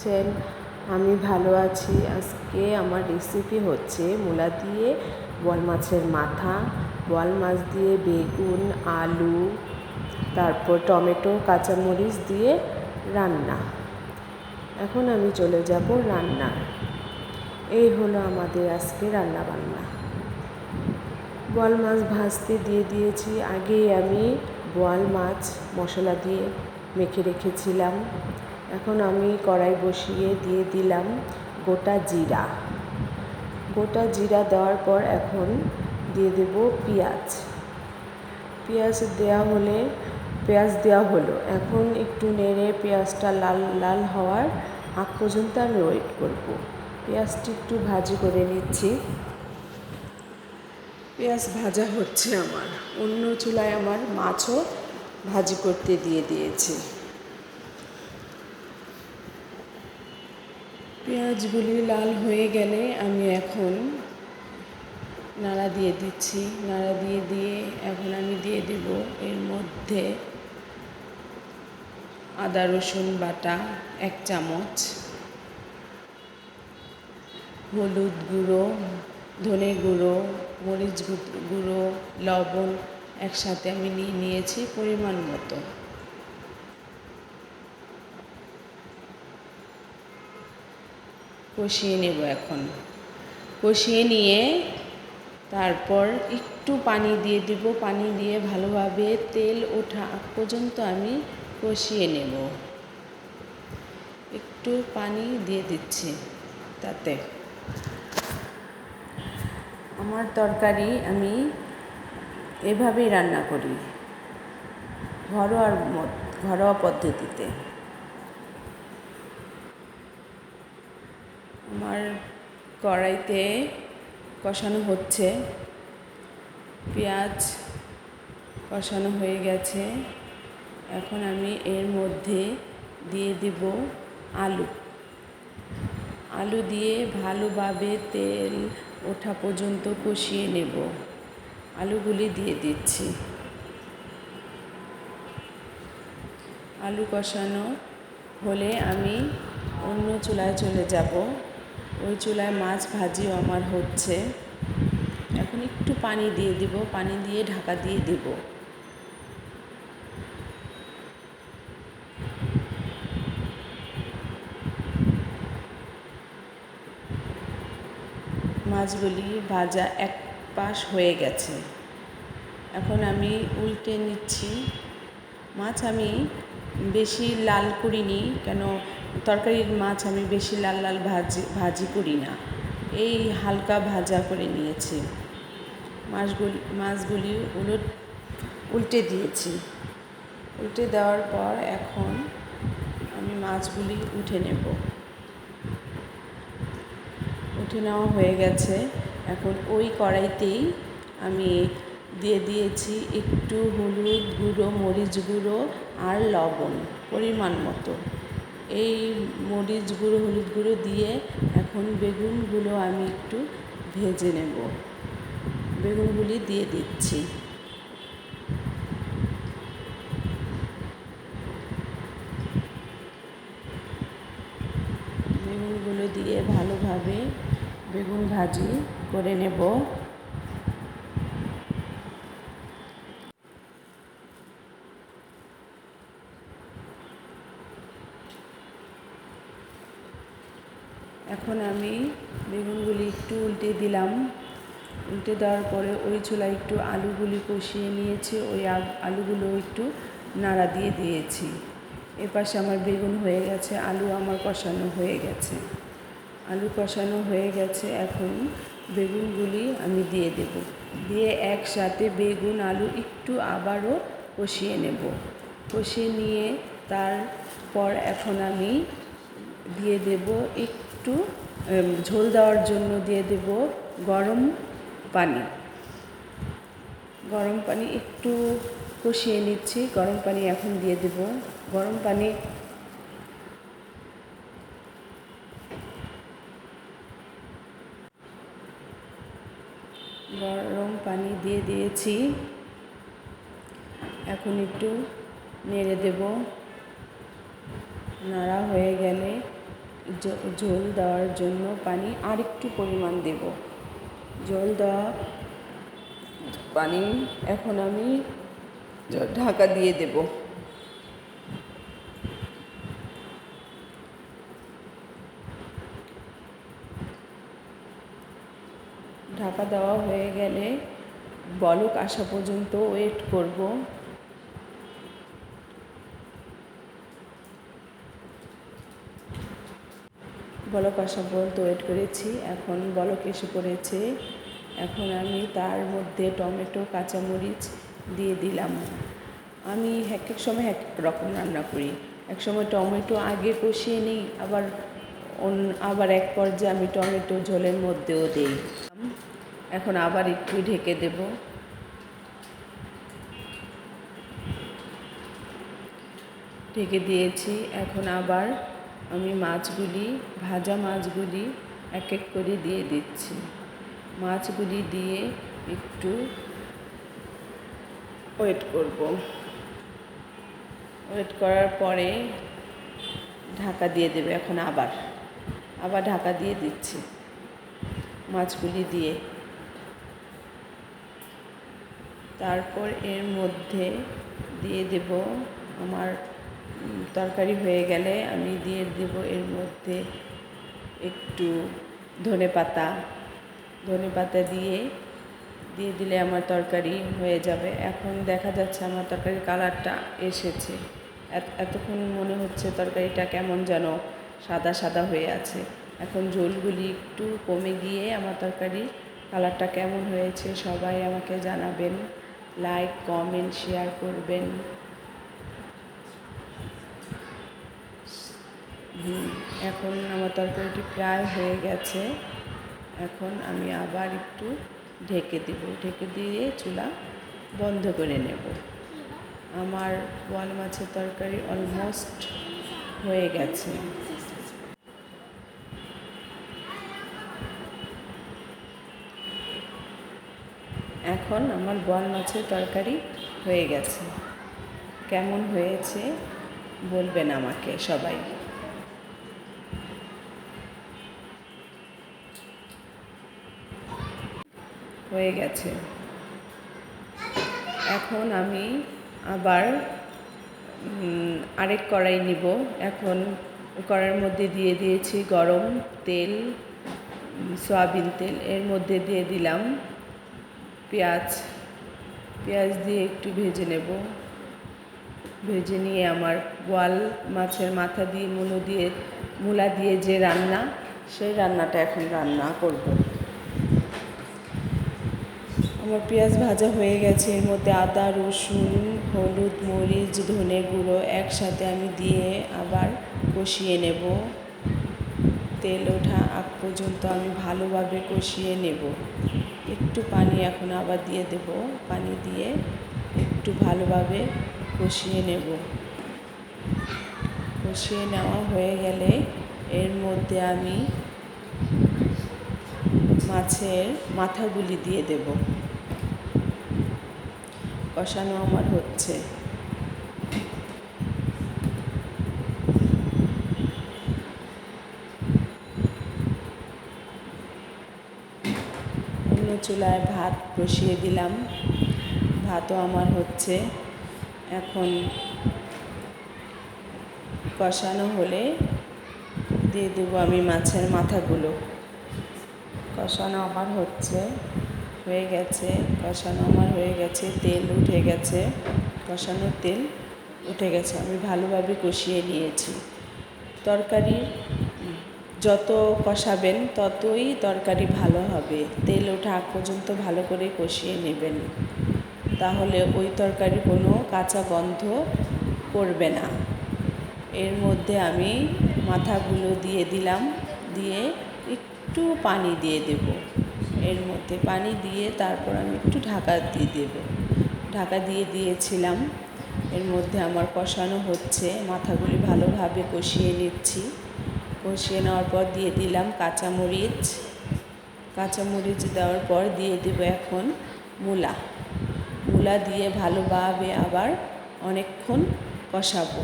আছেন আমি ভালো আছি। আজকে আমার রেসিপি হচ্ছে মূলা দিয়ে বোয়াল মাছের মাথা বোয়াল মাছ দিয়ে বেগুন, আলু, তারপর টমেটো, কাঁচামরিচ দিয়ে রান্না। এখন আমি চলে যাব রান্না এই হলো আমাদের আজকে রান্না বান্না। বোয়াল মাছ ভাজতে দিয়ে দিয়েছি। আগেই আমি বোয়াল মাছ মশলা দিয়ে মেখে রেখেছিলাম। এখন আমি কড়াই বসিয়ে দিয়ে দিলাম গোটা জিরা। গোটা জিরা দেওয়ার পর এখন দিয়ে দেব পেঁয়াজ। পেঁয়াজ দেওয়া হলে, পেঁয়াজ দেওয়া হলো। এখন একটু নেড়ে পেঁয়াজটা লাল লাল হওয়ার আগ পর্যন্ত আমি ওয়েট করব। পেঁয়াজটি একটু ভাজি করে নিচ্ছি। পেঁয়াজ ভাজা হচ্ছে আমার। অন্য চুলায় আমার মাছও ভাজি করতে দিয়ে দিয়েছি। পেঁয়াজগুলি লাল হয়ে গেলে আমি এখন নাড়া দিয়ে দিচ্ছি। নাড়া দিয়ে দিয়ে এখন আমি দিয়ে দেব এর মধ্যে আদা, রসুন বাটা এক চামচ, হলুদ গুঁড়ো, ধনে গুঁড়ো, মরিচ গুঁড়ো, লবণ একসাথে আমি নিয়ে নিয়েছি পরিমাণ মতো। কষিয়ে নেব এখন। কষিয়ে নিয়ে তারপর একটু পানি দিয়ে দিব। পানি দিয়ে ভালোভাবে তেল ওঠা পর্যন্ত আমি কষিয়ে নেব। একটু পানি দিয়ে দিচ্ছি তাতে। আমার তরকারি আমি এভাবেই রান্না করি। ঘরোয়ার ঘরোয়া পদ্ধতিতে। আমার কড়াইতে কষানো হচ্ছে। পেঁয়াজ কষানো হয়ে গেছে। এখন আমি এর মধ্যে দিয়ে দিব আলু। আলু দিয়ে ভালোভাবে তেল ওঠা পর্যন্ত কষিয়ে নেব। আলুগুলি দিয়ে দিচ্ছি। আলু কষানো হলে আমি অন্য চুলায় চলে যাব। ওই চুলায় মাছ ভাজিও আমার হচ্ছে। এখন একটু পানি দিয়ে দিব, পানি দিয়ে ঢাকা দিয়ে দিব। মাছগুলি ভাজা এক পাশ হয়ে গেছে। এখন আমি উল্টে নিচ্ছি। মাছ আমি বেশি লাল করিনি, কেন তরকারির মাছ আমি বেশি লাল লাল ভাজি ভাজি করি না। এই হালকা ভাজা করে নিয়েছি। মাছগুলি মাছগুলি উলট, উল্টে দিয়েছি। উল্টে দেওয়ার পর এখন আমি মাছগুলি উঠে নেব। উঠে নেওয়া হয়ে গেছে। এখন ওই কড়াইতেই আমি দিয়ে দিয়েছি একটু হলুদ গুঁড়ো, মরিচ গুঁড়ো আর লবণ পরিমাণ মতো। এই মরিচ গুঁড়ো, হলুদ গুঁড়ো দিয়ে এখন বেগুনগুলো আমি একটু ভেজে নেব। বেগুনগুলি দিয়ে দিচ্ছি। বেগুনগুলো দিয়ে ভালোভাবে বেগুন ভাজি করে নেব। এখন আমি বেগুনগুলি একটু উল্টে দিলাম। উল্টে দেওয়ার পরে ওই চুলায় একটু আলুগুলি কষিয়ে নিয়েছি, ওই আলুগুলো একটু নাড়া দিয়ে দিয়েছি। এপাশে আমার বেগুন হয়ে গেছে, আলু আমার কষানো হয়ে গেছে। আলু কষানো হয়ে গেছে, এখন বেগুনগুলি আমি দিয়ে দেব। দিয়ে একসাথে বেগুন, আলু একটু আবারও কষিয়ে নেব। কষিয়ে নিয়ে তারপর এখন আমি দিয়ে দেব একটু ঝোল দেওয়ার জন্য দিয়ে দেব গরম পানি। গরম পানি একটু কষিয়ে নিচ্ছি, গরম পানি এখন দিয়ে দেব। গরম পানি গরম পানি দিয়ে দিয়েছি। এখন একটু নেড়ে দেব। নাড়া হয়ে গেলে ঝোল দেওয়ার জন্য পানি আর একটু পরিমাণ দেব। ঝোল দেওয়া পানি এখন আমি ঢাকা দিয়ে দেব। ঢাকা দেওয়া হয়ে গেলে বলক আসা পর্যন্ত ওয়েট করব। বলক আসা পর্যন্ত ওয়েট করেছি। এখন বলক এসে পড়েছে। এখন আমি তার মধ্যে টমেটো, কাঁচামরিচ দিয়ে দিলাম। আমি এক এক সময় এক এক রকম রান্না করি। এক সময় টমেটো আগে কষিয়ে নিই, আবার আবার এক পর্যায়ে আমি টমেটো ঝোলের মধ্যেও দিই। এখন আবার একটু ঢেকে দেব। ঢেকে দিয়েছি। এখন আবার আমি মাছগুলি, ভাজা মাছগুলি এক এক করে দিয়ে দিচ্ছি। মাছগুলি দিয়ে একটু ওয়েট করব। ওয়েট করার পরে ঢাকা দিয়ে দেবে এখন আবার। আবার ঢাকা দিয়ে দিচ্ছি মাছগুলি দিয়ে। তারপর এর মধ্যে দিয়ে দেব আমার তরকারি হয়ে গেলে আমি দিয়ে দেব এর মধ্যে একটু ধনে পাতা। ধনে পাতা দিয়ে দিয়ে দিলে আমার তরকারি হয়ে যাবে। এখন দেখা যাচ্ছে আমার তরকারির কালারটা এসেছে। এত- এতক্ষণ মনে হচ্ছে তরকারিটা কেমন যেন সাদা সাদা হয়ে আছে। এখন ঝোলগুলি একটু কমে গিয়ে আমার তরকারি কালারটা কেমন হয়েছে সবাই আমাকে জানাবেন। লাইক, কমেন্ট, শেয়ার করবেন। এখন আমার তরকারিটি প্রায় হয়ে গেছে। এখন আমি আবার একটু ঢেকে দেব। ঢেকে দিয়ে চুলা বন্ধ করে নেব। আমার বোয়াল মাছের তরকারি অলমোস্ট হয়ে গেছে। এখন আমার বোয়াল মাছের তরকারি হয়ে গেছে। কেমন হয়েছে বলবেন আমাকে সবাই। হয়ে গেছে। এখন আমি আবার আরেক কড়াই নিব। এখন কড়াইয়ের মধ্যে দিয়ে দিয়েছি গরম তেল, সয়াবিন তেল। এর মধ্যে দিয়ে দিলাম পেঁয়াজ। পেঁয়াজ দিয়ে একটু ভেজে নেব। ভেজে নিয়ে আমার বোয়াল মাছের মাথা দিয়ে, মুলো দিয়ে, মূলা দিয়ে যে রান্না, সেই রান্নাটা এখন রান্না করব। আমার পেঁয়াজ ভাজা হয়ে গেছে। এর মধ্যে আদা, রসুন, হলুদ, মরিচ, ধনে গুঁড়ো একসাথে আমি দিয়ে আবার কষিয়ে নেব। তেল ওঠা আগ পর্যন্ত আমি ভালোভাবে কষিয়ে নেব। একটু পানি এখন আবার দিয়ে দেব। পানি দিয়ে একটু ভালোভাবে কষিয়ে নেব। কষিয়ে নেওয়া হয়ে গেলে এর মধ্যে আমি মাছের মাথাগুলি দিয়ে দেব। কষানো আমার হচ্ছে। অন্য চুলায় ভাত বসিয়ে দিলাম। ভাতও আমার হচ্ছে। এখন কষানো হলে দিয়ে দেবো আমি মাছের মাথাগুলো। কষানো আমার হচ্ছে। হয়ে গেছে, কষানো আমার হয়ে গেছে, তেল উঠে গেছে কষানোর তেল উঠে গেছে। আমি ভালোভাবে কষিয়ে নিয়েছি। তরকারি যত কষাবেন ততই তরকারি ভালো হবে। তেল ওঠা আগ পর্যন্ত ভালো করে কষিয়ে নেবেন। তাহলে ওই তরকারি কোনো কাঁচা গন্ধ করবে না। এর মধ্যে আমি মাথাগুলো দিয়ে দিলাম, দিয়ে একটু পানি দিয়ে দেব। এর মধ্যে পানি দিয়ে তারপর আমি একটু ঢাকা দিয়ে দেব। ঢাকা দিয়ে দিয়েছিলাম। এর মধ্যে আমার কষানো হচ্ছে। মাথাগুলি ভালোভাবে কষিয়ে নিচ্ছি। কষিয়ে নেওয়ার পর দিয়ে দিলাম কাঁচামরিচ। কাঁচামরিচ দেওয়ার পর দিয়ে দেবো এখন মূলা। মূলা দিয়ে ভালোভাবে আবার অনেকক্ষণ কষাবো।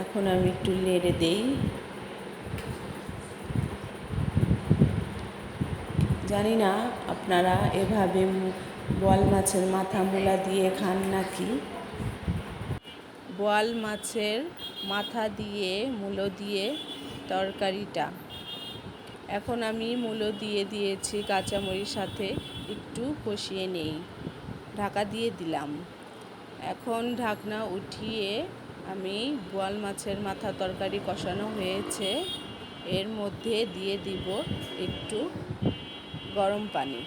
এখন আমি একটু নেড়ে দেই। জানি না আপনারা এভাবে বোয়াল মাছের মাথা মূলা দিয়ে খান নাকি? বোয়াল মাছের মাথা দিয়ে মূলো দিয়ে তরকারিটা। এখন আমি মূলো দিয়ে দিয়েছি কাঁচামরির সাথে একটু কষিয়ে নেই। ঢাকা দিয়ে দিলাম। এখন ঢাকনা উঠিয়ে আমি বোয়াল মাছের মাথা তরকারি কষানো হয়েছে। এর মধ্যে দিয়ে দিব একটু গরম পানি।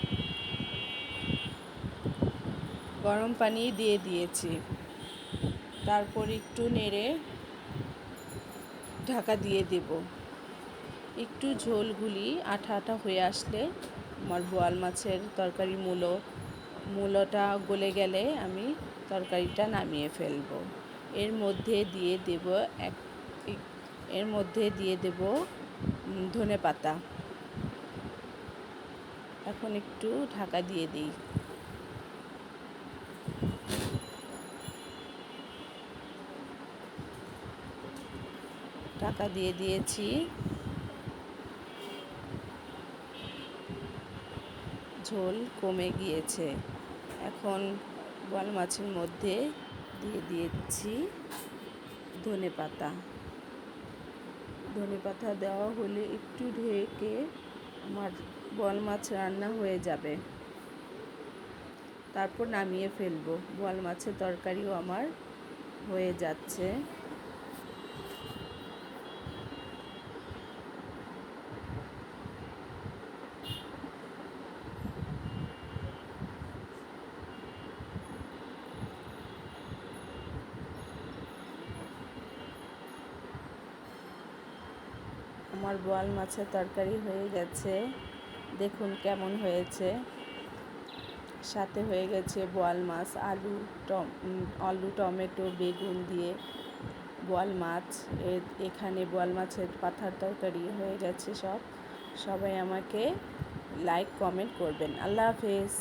গরম পানি দিয়ে দিয়েছি। তারপর একটু নেড়ে ঢাকা দিয়ে দেব। একটু ঝোলগুলি আঠা আঠা হয়ে আসলে আমার বোয়াল মাছের তরকারি মূলো, মূলোটা গলে গেলে আমি তরকারিটা নামিয়ে ফেলব। এর মধ্যে দিয়ে দেব এক, এর মধ্যে দিয়ে দেব ধনে পাতা এখন একটু ঢাকা দিয়ে দিই। ঢাকা দিয়ে দিয়েছি। ঝোল কমে গিয়েছে। এখন বোয়াল মাছের মধ্যে দিয়ে দিয়েছি ধনে পাতা। ধনে পাতা দেওয়া হলে একটু ঢেকে আমার বল মাছ রান্না হয়ে যাবে। তারপর নামিয়ে ফেলব। বল মাছের তরকারিও আমার হয়ে যাচ্ছে। আমার বোয়াল মাছের তরকারি হয়ে গেছে। দেখুন কেমন হয়েছে। সাথে হয়ে গেছে বোয়াল মাছ, আলু, টম আলু, টমেটো, বেগুন দিয়ে বোয়াল মাছ। এখানে বোয়াল মাছের পাথার তরকারি হয়ে গেছে সব। সবাই আমাকে লাইক কমেন্ট করবেন। আল্লাহ হাফেজ।